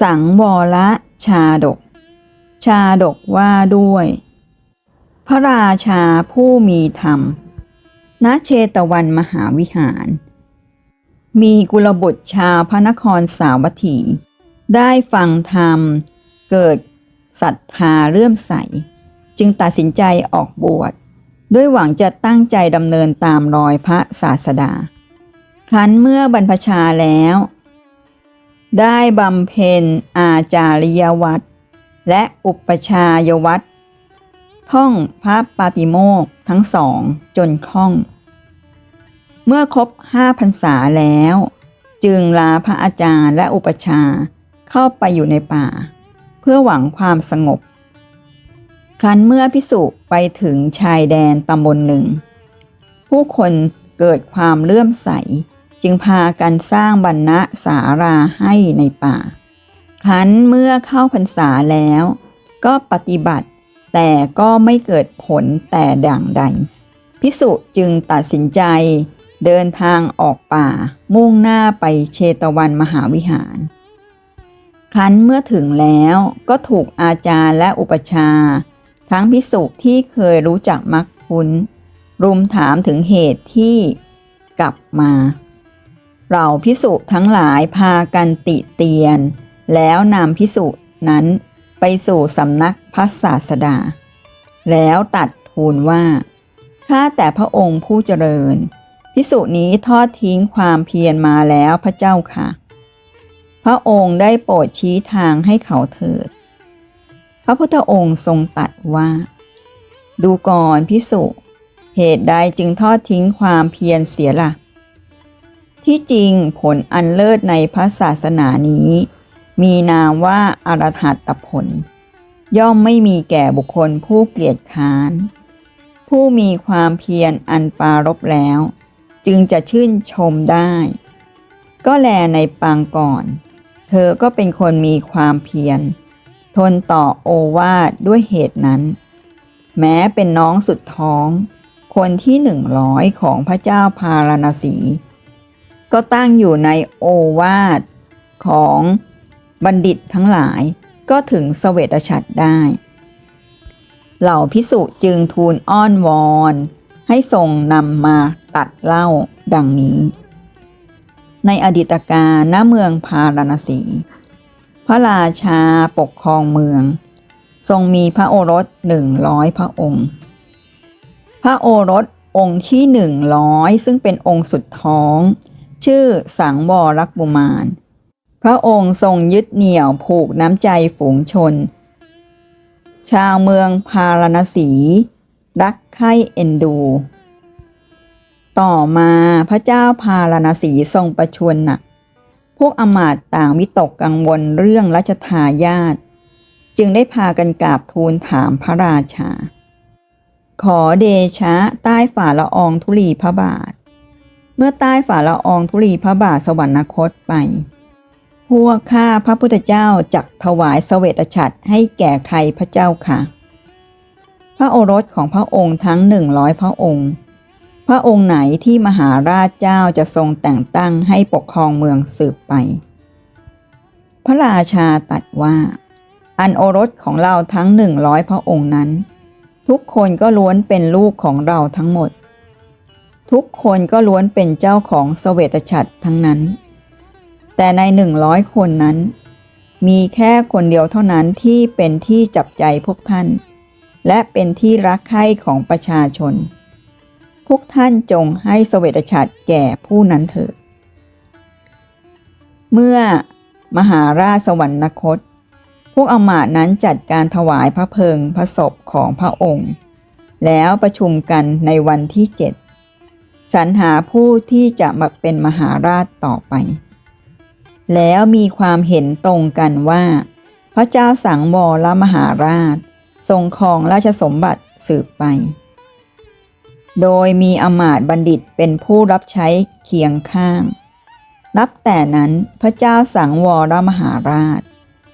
สังวรชาดก ชาดกว่าด้วย พระราชาผู้มีธรรม ณ เชตวันมหาวิหาร มีกุลบุตรชาวพระนครสาวัตถี ได้ฟังธรรม เกิดศรัทธาเลื่อมใส จึงตัดสินใจออกบวช ด้วยหวังจะตั้งใจดำเนินตามรอยพระศาสดา ครั้นเมื่อบรรพชาแล้ว ได้บำเพ็ญอาจาริยวัตรและอุปชายวัตรท่องพระปาติโมกทั้งสองจนคล่อง เมื่อครบห้าพรรษาแล้ว จึงลาพระอาจารย์และอุปชาเข้าไปอยู่ในป่า เพื่อหวังความสงบ ครั้นเมื่อพิสุไปถึงชายแดนตำบลหนึ่ง ผู้คนเกิดความเลื่อมใส จึงพากันสร้างบรรณสาราให้ในป่าครั้นเมื่อเข้าพรรษาแล้ว ก็ปฏิบัติ แต่ก็ไม่เกิดผลแต่ดังใด พิสุจึงตัดสินใจเดินทางออกป่ามุ่งหน้าไปเชตวันมหาวิหาร ครั้นเมื่อถึงแล้วก็ถูกอาจารย์และอุปชา ทั้งพิสุที่เคยรู้จักมักคุ้น รุมถามถึงเหตุที่กลับมา เราพิสุทั้งหลายพากันติเตียน แล้วนำพิสุนั้นไปสู่สำนักพระศาสดา แล้วตัดทูลว่าข้าแต่พระองค์ผู้เจริญ พิสุนี้ทอดทิ้งความเพียรมาแล้วพระเจ้าค่ะ พระองค์ได้โปรดชี้ทางให้เขาเถิด พระพุทธองค์ทรงตัดว่า ดูก่อนพิสุเหตุใดจึงทอดทิ้งความเพียรเสียละ่ะ ที่จริงผลอันเลิศในพระศาสนานี้ มีนามว่าอรหัตผล ย่อมไม่มีแก่บุคคลผู้เกลียดค้าน ผู้มีความเพียรอันปารบแล้ว จึงจะชื่นชมได้ ก็แลในปางก่อน เธอก็เป็นคนมีความเพียร ทนต่อโอวาทด้วยเหตุนั้น แม้เป็นน้องสุดท้อง คนที่หนึ่งร้อยของพระเจ้าพาราณสี ก็ตั้งอยู่ในโอวาทของบัณฑิตทั้งหลายก็ถึงเสวตฉัตรได้ เหล่าพิสุจึงทูลอ้อนวอน ให้ทรงนำมาตัดเล่าดังนี้ ในอดีตการณเมืองพาราณสี พระราชาปกครองเมือง ทรงมีพระโอรสหนึ่งร้อยพระองค์ พระโอรสองค์ที่หนึ่งร้อยซึ่งเป็นองค์สุดท้อง ชื่อสังวรกุมาร พระองค์ทรงยึดเหนี่ยวผูกน้ำใจฝูงชน ชาวเมืองพาราณสี รักใคร่เอ็นดู ต่อมาพระเจ้าพาราณสีทรงประชวรหนัก พวกอมาตต่างวิตกกังวลเรื่องรัชทายาทจึงได้พากันกราบทูลถามพระราชา ขอเดชะใต้ฝ่าละอองธุลีพระบาท เมื่อใต้ฝ่าละอองธุลีพระบาทสวรรคตไป พวกข้าพระพุทธเจ้าจักถวายเสวตฉัตรให้แก่ใครพระเจ้าค่ะ พระโอรสของพระองค์ทั้งหนึ่งร้อยพระองค์ พระองค์ไหนที่มหาราชเจ้าจะทรงแต่งตั้งให้ปกครองเมืองสืบไป พระราชาตัดว่า อันโอรสของเราทั้งหนึ่งร้อยพระองค์นั้น ทุกคนก็ล้วนเป็นลูกของเราทั้งหมด ทุกคนก็ล้วนเป็นเจ้าของสเสวตฉัตรทั้งนั้น แต่ในหนึ่งร้อยคนนั้น มีแค่คนเดียวเท่านั้นที่เป็นที่จับใจพวกท่าน และเป็นที่รักใคร่ของประชาชน พวกท่านจงให้สเสวตฉัตรแก่ผู้นั้นเถิด เมื่อมหาราชสวรรคต พวกอมาตนั้นจัดการถวายพระเพลิงพระศพของพระองค์ แล้วประชุมกันในวันที่เจ็ด สรรหาผู้ที่จะมาเป็นมหาราชต่อไป แล้วมีความเห็นตรงกันว่า พระเจ้าสังวรมหาราช ทรงครองราชสมบัติสืบไป โดยมีอมาตย์บัณฑิตเป็นผู้รับใช้เคียงข้าง นับแต่นั้นพระเจ้าสังวรมหาราช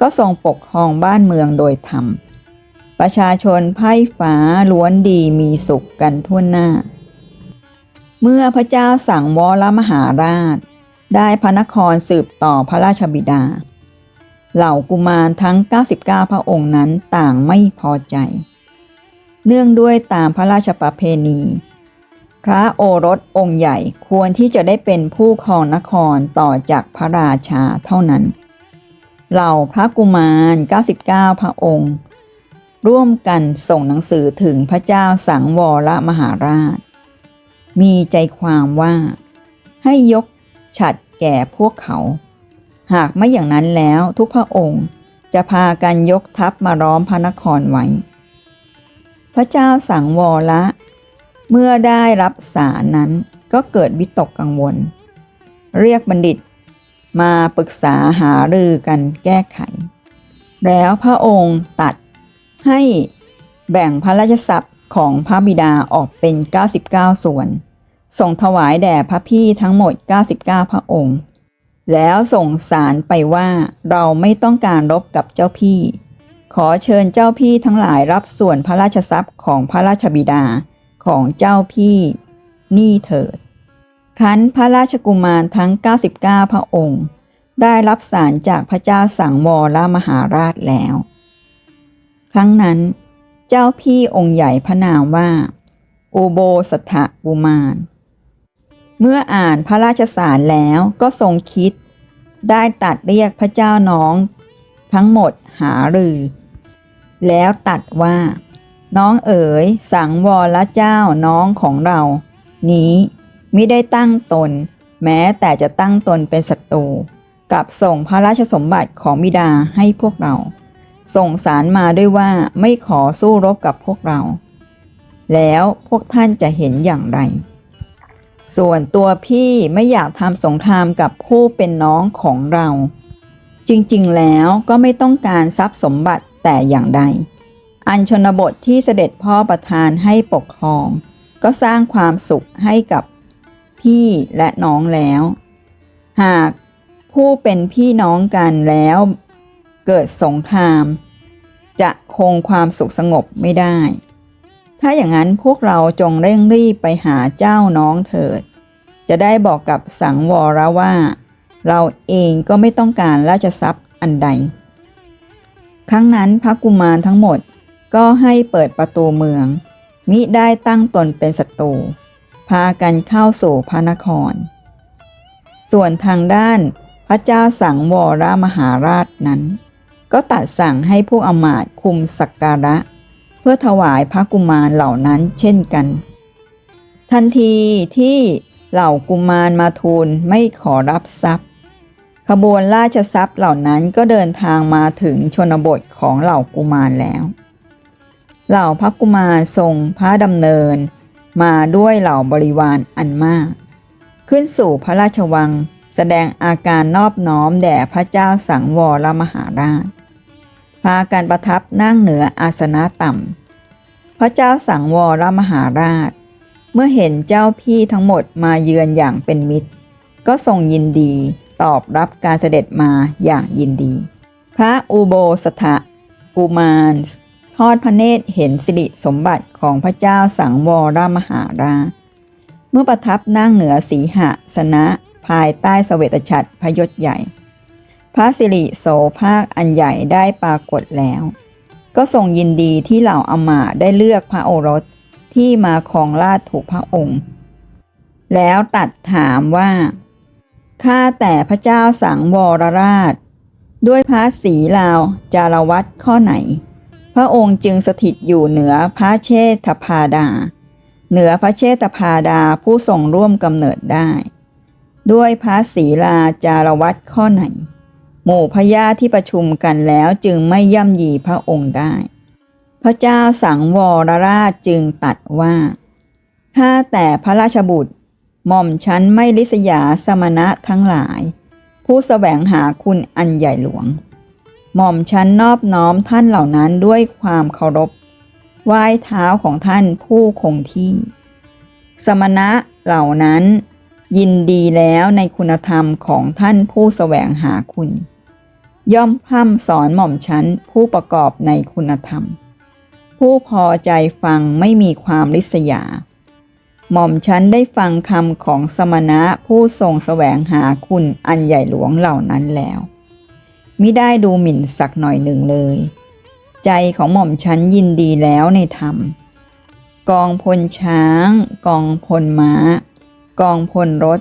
ก็ทรงปกครองบ้านเมืองโดยธรรม ประชาชนไพ่ฟ้าล้วนดีมีสุขกันทั่วหน้า เมื่อพระเจ้าสังวรมหาราช ได้พระนครสืบต่อพระราชบิดา เหล่ากุมารทั้ง 99 พระองค์นั้นต่างไม่พอใจ เนื่องด้วยตามพระราชประเพณี พระโอรสองค์ใหญ่ควรที่จะได้เป็นผู้ครองนครต่อจากพระราชาเท่านั้น เหล่าพระกุมาร 99 พระองค์ ร่วมกันส่งหนังสือถึงพระเจ้าสังวรมหาราช มีใจความว่า ให้ยกฉัดแก่พวกเขา หากไม่อย่างนั้นแล้วทุกพระองค์จะพากันยกทัพมาล้อมพระนครไว้ พระเจ้าสังวรละ เมื่อได้รับสารนั้นก็เกิดวิตกกังวล เรียกบัณฑิตมาปรึกษาหารือกันแก้ไข แล้วพระองค์ตัดให้แบ่งพระราชทรัพย์ ของพระบิดาออกเป็น 99 ส่วน ส่งถวายแด่พระพี่ทั้งหมด 99 พระองค์ แล้วส่งสารไปว่าเราไม่ต้องการรบกับเจ้าพี่ ขอเชิญเจ้าพี่ทั้งหลายรับส่วนพระราชทรัพย์ของพระราชบิดาของเจ้าพี่ นี่เถิดคันพระราชกุมารทั้ง 99 พระองค์ ได้รับสารจากพระเจ้าสังวรมหาราชแล้ว ครั้งนั้น เจ้าพี่องค์ใหญ่พระนามว่า อุโบสถกุมาร เมื่ออ่านพระราชสารแล้วก็ทรงคิด ได้ตัดเรียกพระเจ้าน้อง ทั้งหมดหารือ แล้วตัดว่า น้องเอ๋ยสังวรเจ้าน้องของเรา นี้มิได้ตั้งตน แม้แต่จะตั้งตนเป็นศัตรูกับส่งพระราชสมบัติของบิดาให้พวกเรา ส่งสารมาด้วยว่าไม่ขอสู้รบกับพวกเรา แล้วพวกท่านจะเห็นอย่างไร ส่วนตัวพี่ไม่อยากทำสงครามกับผู้เป็นน้องของเรา จริงๆ แล้วก็ไม่ต้องการทรัพย์สมบัติแต่อย่างใด อันชนบทที่เสด็จพ่อประทานให้ปกครอง ก็สร้างความสุขให้กับพี่และน้องแล้ว หากผู้เป็นพี่น้องกันแล้ว เกิดสงคราม จะคงความสุขสงบไม่ได้ ถ้าอย่างนั้นพวกเราจงเร่งรีบไปหาเจ้าน้องเถิด จะได้บอกกับสังวรว่า เราเองก็ไม่ต้องการราชทรัพย์อันใด ครั้งนั้นพระกุมารทั้งหมดก็ให้เปิดประตูเมือง มิได้ตั้งตนเป็นศัตรูพากันเข้าสู่พระนคร ส่วนทางด้านพระเจ้าสังวรมหาราชนั้น ก็ตัดสั่งให้ผู้อมาตย์คุมสักการะ เพื่อถวายพระกุมารเหล่านั้นเช่นกัน ทันทีที่เหล่ากุมารมาทูลไม่ขอรับทรัพย์ ขบวนราชทรัพย์เหล่านั้นก็เดินทางมาถึงชนบทของเหล่ากุมารแล้ว เหล่าพระกุมารทรงพระดำเนิน มาด้วยเหล่าบริวารอันมาก ขึ้นสู่พระราชวังแสดงอาการนอบน้อมแด่พระเจ้าสังวรมหาราช พาการประทับนั่งเหนืออาสนะต่ำ พระเจ้าสังวรมหาราช เมื่อเห็นเจ้าพี่ทั้งหมดมาเยือนอย่างเป็นมิตร ก็ทรงยินดีตอบรับการเสด็จมาอย่างยินดี พระอุโบสถกุมารทอดพระเนตรเห็นสิริสมบัติของพระเจ้าสังวรมหาราช เมื่อประทับนั่งเหนือสีหสนะภายใต้สเวตฉัตรพยศใหญ่ พระสิริโสภาคอันใหญ่ได้ปรากฏแล้ว ก็ทรงยินดีที่เหล่าอมาได้เลือกพระโอรสที่มาครองราชถูกพระองค์ แล้วตัดถามว่าข้าแต่พระเจ้าสังวรราช ด้วยพระศรีลาวจารวัตข้อไหน พระองค์จึงสถิตอยู่เหนือพระเชษฐพาดา เหนือพระเชษฐพาดาผู้ทรงร่วมกำเนิดได้ ด้วยพระศรีลาจารวัตข้อไหน หมู่พญาที่ประชุมกันแล้วจึงไม่ย่ำยีพระองค์ได้ พระเจ้าสังวรราชจึงตัดว่าข้าแต่พระราชบุตร หม่อมฉันไม่ลิษยาสมณะทั้งหลาย ผู้สแสวงหาคุณอันใหญ่หลวง หม่อมฉันนอบน้อมท่านเหล่านั้นด้วยความเคารพไหว้เท้าของท่านผู้คงที่ สมณะเหล่านั้น ยินดีแล้วในคุณธรรมของท่านผู้แสวงหาคุณ ย่อมพร่ำสอนหม่อมฉันผู้ประกอบในคุณธรรม ผู้พอใจฟังไม่มีความริษยา หม่อมฉันได้ฟังคำของสมณะผู้ทรงแสวงหาคุณอันใหญ่หลวงเหล่านั้นแล้วมิได้ดูหมิ่นสักหน่อยหนึ่งเลย ใจของหม่อมฉันยินดีแล้วในธรรม กองพลช้าง กองพลม้า กองพลรถ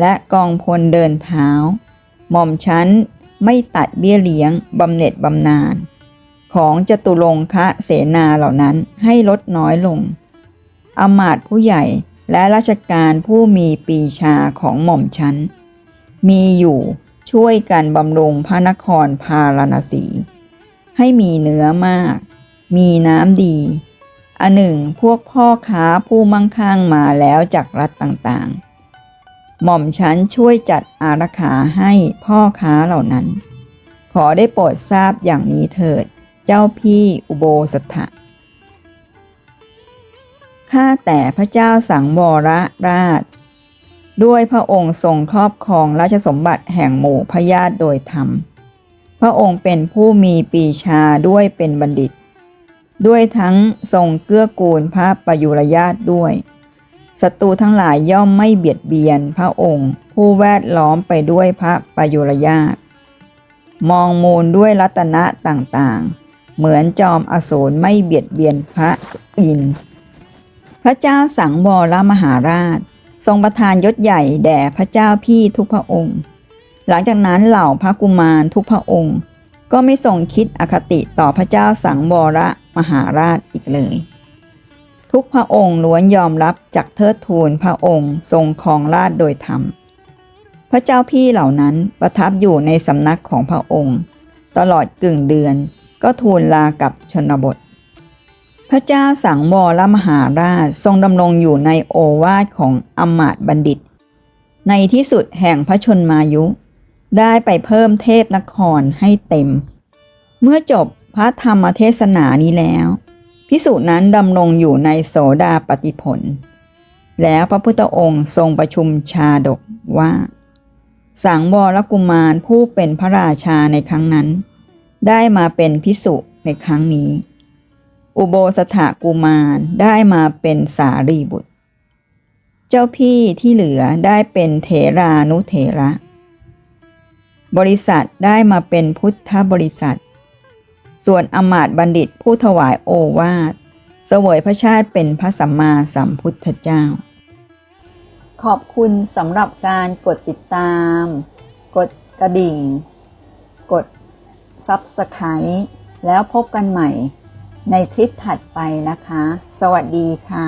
และกองพลเดินเท้า หม่อมฉันไม่ตัดเบี้ยเลี้ยงบำเหน็จบำนาญของจตุรงคะเสนาเหล่านั้นให้ลดน้อยลง อมาตผู้ใหญ่และราชการผู้มีปีชาของหม่อมฉันมีอยู่ช่วยกันบำรุงพระนครพาราณสี ให้มีเนื้อมาก มีน้ำดี อันหนึ่งพวกพ่อค้าผู้มั่งคั่งมาแล้วจากรัฐต่างๆ หม่อมฉันช่วยจัดอารักขาให้พ่อค้าเหล่านั้น ขอได้โปรดทราบอย่างนี้เถิด เจ้าพี่อุโบสถะข้าแต่พระเจ้าสังวรราช ด้วยพระองค์ทรงครอบครองราชสมบัติแห่งหมู่พญาติโดยธรรม พระองค์เป็นผู้มีปีชาด้วยเป็นบัณฑิต ด้วยทั้งทรงเกื้อกูลพระประยุรญาติด้วยศัตรูทั้งหลายย่อมไม่เบียดเบียนพระองค์ ผู้แวดล้อมไปด้วยพระประยุรญาติมองมูลด้วยรัตนะต่างๆ เหมือนจอมอสูรไม่เบียดเบียนพระอิน พระเจ้าสังวรมหาราช ทรงประทานยศใหญ่แด่พระเจ้าพี่ทุกพระองค์ หลังจากนั้นเหล่าพระกุมารทุกพระองค์ ก็ไม่ทรงคิดอคติต่อพระเจ้าสังวร มหาราชอีกเลย ทุกพระองค์ล้วนยอมรับจากเทิดทูนพระองค์ทรงครองราชโดยธรรม พระเจ้าพี่เหล่านั้นประทับอยู่ในสำนักของพระองค์ ตลอดกึ่งเดือนก็ทูลลากับชนบท พระเจ้าสังวรมหาราชทรงดำรงอยู่ในโอวาทของอำมาตย์บัณฑิต ในที่สุดแห่งพระชนมายุ ได้ไปเพิ่มเทพนครให้เต็ม เมื่อจบ พระธรรมเทศนานี้แล้ว พิสุนั้นดำรงอยู่ในโสดาปฏิผล แล้วพระพุทธองค์ทรงประชุมชาดกว่า สังวรกุมารผู้เป็นพระราชาในครั้งนั้น ได้มาเป็นพิสุในครั้งนี้ อุโบสถกุมารได้มาเป็นสารีบุตร เจ้าพี่ที่เหลือได้เป็นเถรานุเถระบริษัทได้มาเป็นพุทธบริษัท ส่วนอมาตบัณฑิตผู้ถวายโอวาทเสวยพระชาติเป็นพระสัมมาสัมพุทธเจ้า ขอบคุณสำหรับการกดติดตาม กดกระดิ่ง กด s u b สไ r i b e แล้วพบกันใหม่ในคลิปถัดไปนะคะ สวัสดีค่ะ